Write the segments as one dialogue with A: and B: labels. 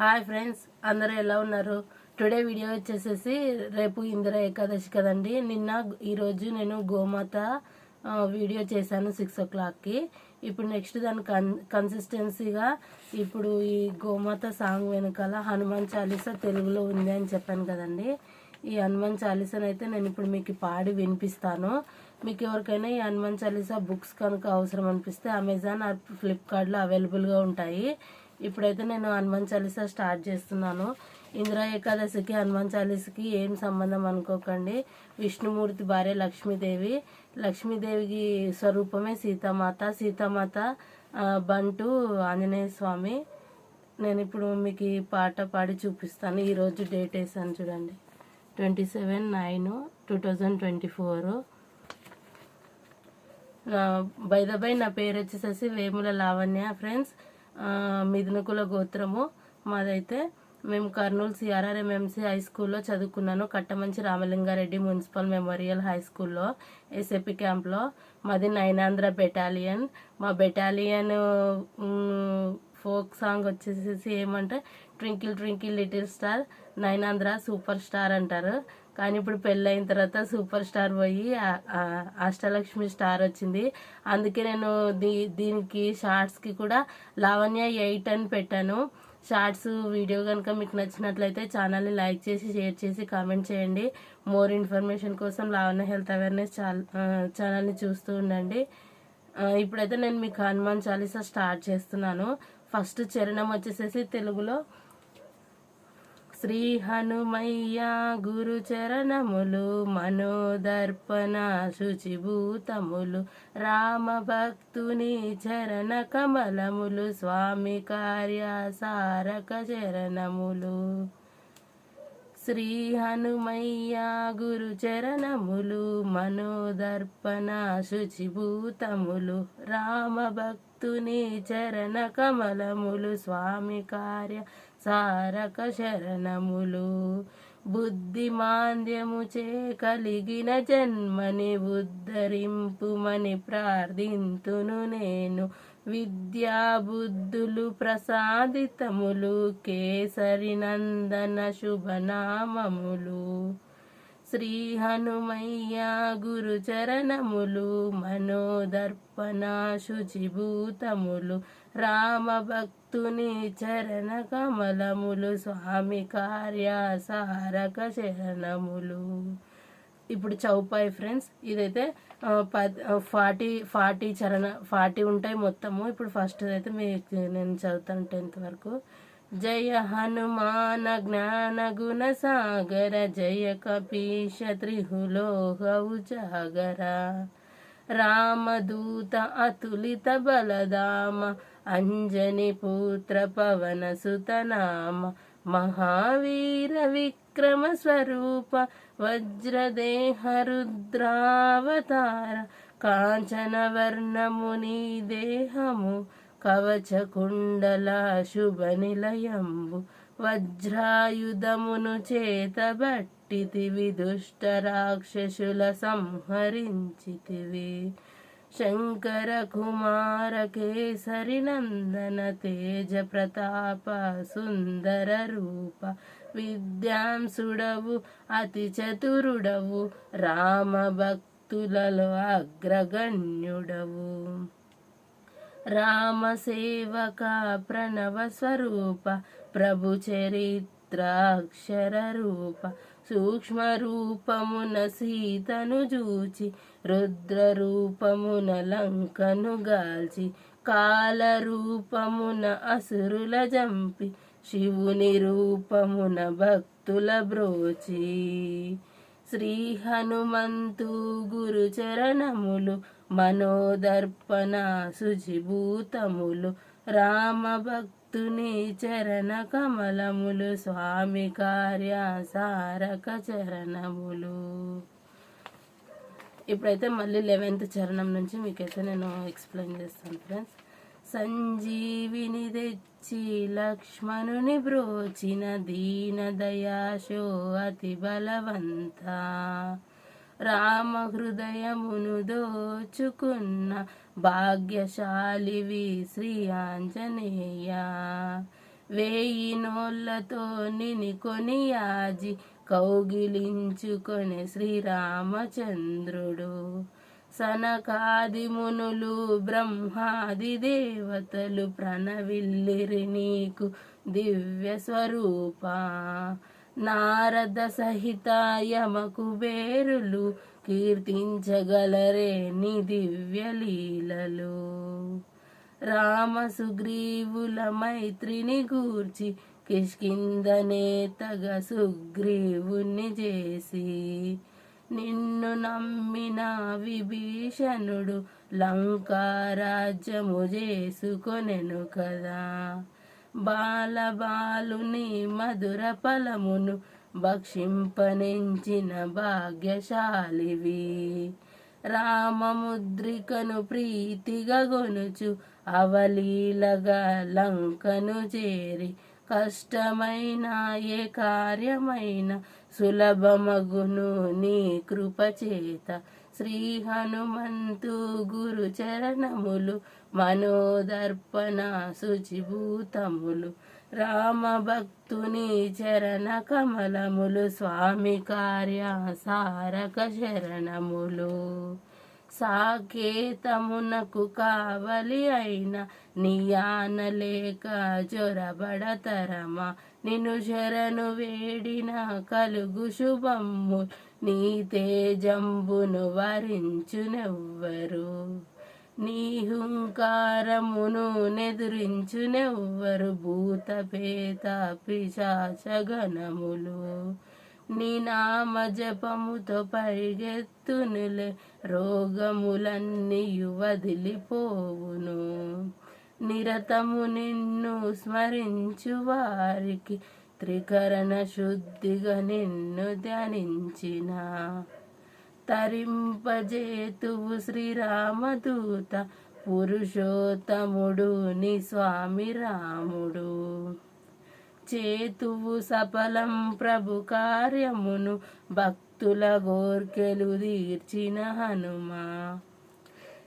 A: Hi friends అందరూ ఎలా ఉన్నారు? టుడే వీడియో వచ్చేసేసి రేపు ఇందిర ఏకాదశి కదండి. నిన్న ఈరోజు నేను గోమాత వీడియో చేశాను సిక్స్ ఓ క్లాక్కి ఇప్పుడు నెక్స్ట్ దాని కన్ కన్సిస్టెన్సీగా ఇప్పుడు ఈ గోమాత సాంగ్ వెనకాల హనుమాన్ చాలీసా తెలుగులో ఉంది అని చెప్పాను కదండి. ఈ హనుమాన్ చాలీసాని అయితే నేను ఇప్పుడు మీకు పాడి వినిపిస్తాను. మీకు ఎవరికైనా ఈ హనుమాన్ చాలీసా బుక్స్ కనుక అవసరం అనిపిస్తే అమెజాన్ ఆర్ ఫ్లిప్కార్ట్లో అవైలబుల్గా ఉంటాయి. ఇప్పుడైతే నేను హనుమాన్ చాలీసా స్టార్ట్ చేస్తున్నాను. ఇందిరా ఏకాదశికి హనుమాన్ చాలీసకి ఏం సంబంధం అనుకోకండి. విష్ణుమూర్తి భార్య లక్ష్మీదేవి. లక్ష్మీదేవికి స్వరూపమే సీతామాత. సీతామాత బంటు ఆంజనేయ స్వామి. నేను ఇప్పుడు మీకు ఈ పాట పాడి చూపిస్తాను. ఈరోజు డేట్ వేసాను చూడండి. Twenty seven nine two thousand twenty four. By the by నా పేరు వచ్చేసేసి వేముల లావణ్య ఫ్రెండ్స్. మిదునుకుల గోత్రము. మాదైతే మేము కర్నూలు సిఆర్ఆర్ఎంఎంసీ హై స్కూల్లో చదువుకున్నాను. Kattamanchi Ramalingareddy municipal memorial high స్కూల్లో ఎస్ఏపి క్యాంప్లో మాది నైనాంధ్ర బెటాలియన్ మా బెటాలియన్ ఫోక్ సాంగ్ వచ్చేసేసి ఏమంటే ట్వింకిల్ ట్వింకిల్ లిటిల్ స్టార్ నైనాంధ్ర సూపర్ స్టార్ అంటారు. కానీ ఇప్పుడు పెళ్ళైన తర్వాత సూపర్ స్టార్ పోయి అష్టలక్ష్మి స్టార్ వచ్చింది. అందుకే నేను దీ దీనికి షార్ట్స్కి కూడా లావణ్య ఎయిట్ అని పెట్టాను. షార్ట్స్ వీడియో కనుక మీకు నచ్చినట్లయితే ఛానల్ని లైక్ చేసి షేర్ చేసి కామెంట్ చేయండి. మోర్ ఇన్ఫర్మేషన్ కోసం లావణ్య హెల్త్ అవేర్నెస్ ఛానల్ని చూస్తూ ఉండండి. ఇప్పుడైతే నేను మీకు హనుమాన్ చాలీసా స్టార్ట్ చేస్తున్నాను. ఫస్ట్ చరణం వచ్చేసేసి తెలుగులో శ్రీ హనుమయ్య గురు చరణములు మనోదర్పణ శుచిభూతములు రామ భక్తుని చరణ కమలములు స్వామి కార్య సారక చరణములు. శ్రీ హనుమయ్య గురు చరణములు మనోదర్పణ శుచిభూతములు రామ భక్తుని చరణ కమలములు స్వామి కార్య సారక శరణములు. బుద్ధి మాంద్యము చే కలిగిన జన్మని ఉద్ధరింపుమని ప్రార్థింతును నేను. విద్యా బుద్ధులు ప్రసాదితములు కేసరినందన శుభనామములు. శ్రీ హనుమయ్య గురుచరణములు మనోదర్పణ శుచిభూతములు రామ భక్తుని చరణ కమలములు స్వామి కార్య సారక శరణములు. ఇప్పుడు చౌపాయి ఫ్రెండ్స్ ఇదైతే ఫార్టీ ఫార్టీ చరణ ఫార్టీ ఉంటాయి మొత్తము. ఇప్పుడు ఫస్ట్ అయితే మీకు నేను చదువుతాను టెన్త్ వరకు. జయ హనుమాన జ్ఞాన గుణ సాగర జయ కపీష త్రిహులోహ ఉజాగర. రామదూత అతులిత బలదామ అంజని పుత్ర పవన సుతనామ మహావీర విక్రమ స్వరూప వజ్రదేహ రుద్రావతార కాంచన వర్ణముని దేహము కవచ కుండల శుభ నిలయంబు వజ్రాయుధమును చేతబట్టితివి దుష్ట రాక్షసుల సంహరించితివి. శంకర కుమార కేసరి నందన తేజ ప్రతాప సుందర రూప విద్యాంసుడవు అతి చతురుడవు రామ భక్తులలో అగ్రగణ్యుడవు రామ సేవక ప్రణవ స్వరూప ప్రభు చరిత్ర అక్షర రూప సూక్ష్మ రూపమున సీతను జూచి రుద్ర రూపమున లంకను గాల్చి కాల రూపమున అసురుల జంపి శివుని రూపమున భక్తుల బ్రోచి. శ్రీ హనుమంతు గురు చరణములు మనోదర్పణ శుచిభూతములు రామ భక్తుని చరణ కమలములు స్వామి కార్య సారక చరణములు. ఇప్పుడైతే మళ్ళీ లెవెన్త్ చరణం నుంచి మీకైతే నేను ఎక్స్ప్లెయిన్ చేస్తాను ఫ్రెండ్స్. సంజీవిని తెచ్చి లక్ష్మణుని బ్రోచిన దీన దయాశో అతి బలవంత. రామ హృదయమును దోచుకున్న భాగ్యశాలివి శ్రీ ఆంజనేయ. వేయి నోళ్ళతో నిని కొనియాజి కౌగిలించుకొని శ్రీరామచంద్రుడు. సనకాది మునులు బ్రహ్మాది దేవతలు ప్రణవిల్లిరి నీకు దివ్య స్వరూపా నారద సహిత యమకు బేరులు కీర్తించగలరే నీ దివ్య లీలలు. రామ సుగ్రీవుల మైత్రిని గూర్చి కిష్కిందనేతగ సుగ్రీవుని చేసి నిన్ను నమ్మిన విభీషణుడు లంకారాజ్యము చేసుకొనెను కదా. బాలబాలుని మధుర ఫలమును భక్షింపనించిన భాగ్యశాలివి. రామముద్రికను ప్రీతిగా గొనుచు అవలీలగా లంకను చేరి కష్టమైన ఏ కార్యమైన సులభమగును నీ కృపచేత శ్రీ హనుమంతు గురు చరణములు మనోదర్పణ శుచిభూతములు. రామ భక్తుని చరణ కమలములు స్వామి కార్య సారక శరణములు. సాకేతమునకు కావలి అయిన నియానలేక జొరబడతరమా నిన్ను శరణు వేడిన కలుగు శుభము నీ తేజంబును వరించునెవ్వరు. నీ హుంకారమును నెదురించునెవ్వరు. భూత పేత పిశాచగణములు నీ నామ జపముతో పరిగెత్తునులే. రోగములన్నీ వదిలిపోవును. నిరతము నిన్ను స్మరించు వారికి త్రికరణ శుద్ధిగా నిన్ను ధ్యానించిన. తరింపజేతువు శ్రీరామదూత పురుషోత్తముడు నీ స్వామి రాముడు. చేతువు సఫలం ప్రభు కార్యమును భక్తుల గోర్కెలు తీర్చిన హనుమా.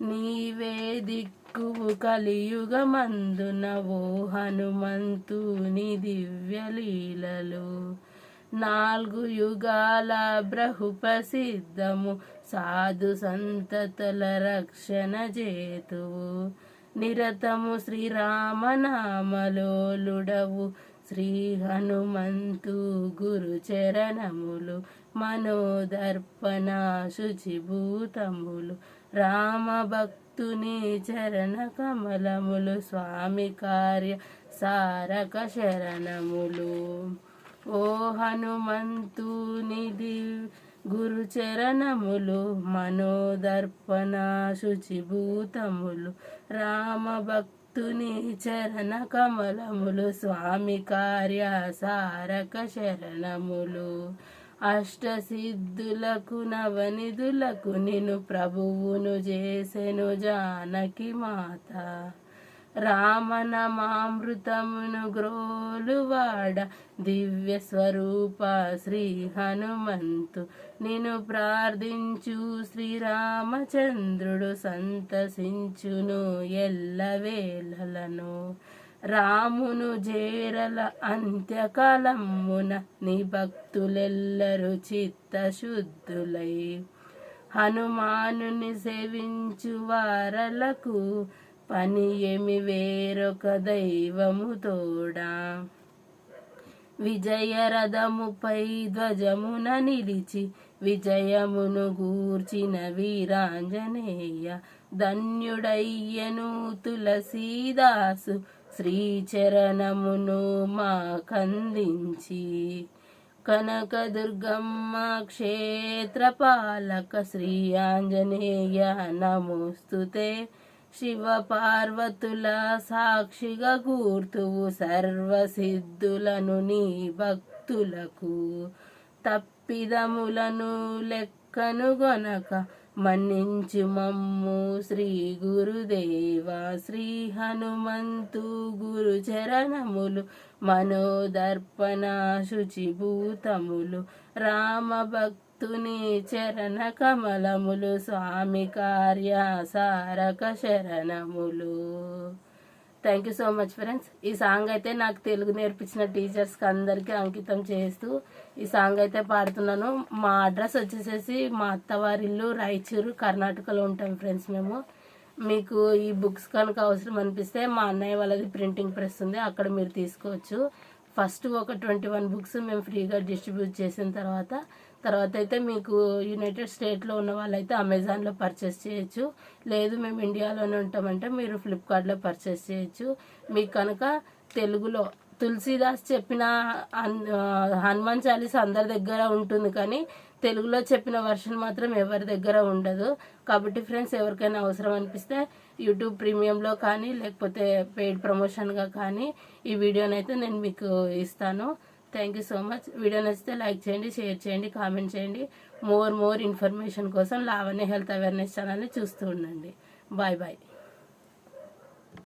A: నీవేదిక్ దిక్కువు కలియుగమందున ఓ హనుమంతుని దివ్య లీలలు నాలుగు యుగాల బ్రహు ప్రసిద్ధము సాధు సంతతల రక్షణ చేతువు నిరతము శ్రీరామనామలోలుడవు. శ్రీ హనుమంతు గురు చరణములు మనోదర్పణ శుచిభూతములు రామ భక్తుని చరణ కమలములు స్వామి కార్య సారక శరణములు. ఓ హనుమంతు నిధి గురు చరణములు మనోదర్పణ శుచిభూతములు రామ భక్తుని చరణ కమలములు స్వామి కార్య సారక శరణములు. అష్టసిద్ధులకు నవనిధులకు నిన్ను ప్రభువును చేసెను జానకి మాత. రామనమామృతమును గ్రోలువాడ దివ్య స్వరూప శ్రీ హనుమంతు. నిను ప్రార్థించు శ్రీరామచంద్రుడు సంతసించును ఎల్లవేళలను. రామును జేరల అంత్యకాలమున నీ భక్తులెల్లరూ చిత్తశుద్ధులై. హనుమానుని సేవించు వారలకు పని ఏమి వేరొక దైవము తోడా. విజయరథముపై ధ్వజమున నిలిచి విజయమును గూర్చిన వీరాంజనేయ ధన్యుడయ్యను తులసీదాసు శ్రీచరణమును మా కందించి కనకదుర్గమ్మ క్షేత్రపాలక శ్రీ ఆంజనేయ నమోస్తుతే శివ పార్వతుల సాక్షిగా కూర్తువు సర్వసిద్ధులను నీ భక్తులకు తప్పిదములను లెక్కను గొనక మన్నించు మమ్ము శ్రీ గురుదేవ శ్రీ హనుమంతు గురు చరణములు మనోదర్పణ శుచిభూతములు రామ భక్తుని చరణ కమలములు స్వామి కార్య సారక శరణములు. Thank you so much friends. ఈ సాంగ్ అయితే నాకు తెలుగు నేర్పించిన టీచర్స్కి అందరికీ అంకితం చేస్తూ ఈ సాంగ్ అయితే పాడుతున్నాను. మా అడ్రస్ వచ్చేసేసి మా అత్తవారిల్లు రాయచూరు కర్ణాటకలో ఉంటాం ఫ్రెండ్స్ మేము. మీకు ఈ బుక్స్ కనుక అవసరం అనిపిస్తే మా అన్నయ్య వాళ్ళది ప్రింటింగ్ ప్రెస్ ఉంది అక్కడ మీరు తీసుకోవచ్చు. ఫస్ట్ ఒక ట్వంటీ వన్ బుక్స్ మేము ఫ్రీగా డిస్ట్రిబ్యూట్ చేసిన తర్వాత తర్వాత అయితే మీకు యునైటెడ్ స్టేట్లో ఉన్న వాళ్ళైతే అమెజాన్లో పర్చేస్ చేయొచ్చు. లేదు మేము ఇండియాలోనే ఉంటామంటే మీరు ఫ్లిప్కార్ట్లో పర్చేస్ చేయొచ్చు. మీకు కనుక తెలుగులో తులసీదాస్ చెప్పిన హనుమాన్ చాలీస్ అందరి దగ్గర ఉంటుంది కానీ తెలుగులో చెప్పిన వర్షన్ మాత్రం ఎవరి దగ్గర ఉండదు. కాబట్టి ఫ్రెండ్స్ ఎవరికైనా అవసరం అనిపిస్తే యూట్యూబ్ ప్రీమియంలో కానీ లేకపోతే పెయిడ్ ప్రమోషన్గా కానీ ఈ వీడియోనైతే నేను మీకు ఇస్తాను. Thank you so much. Video నచ్చితే లైక్ చేయండి షేర్ చేయండి కామెంట్ చేయండి. మోర్ మోర్ ఇన్ఫర్మేషన్ కోసం లావణ్య హెల్త్ అవేర్నెస్ ఛానల్ని చూస్తూ ఉండండి. Bye bye.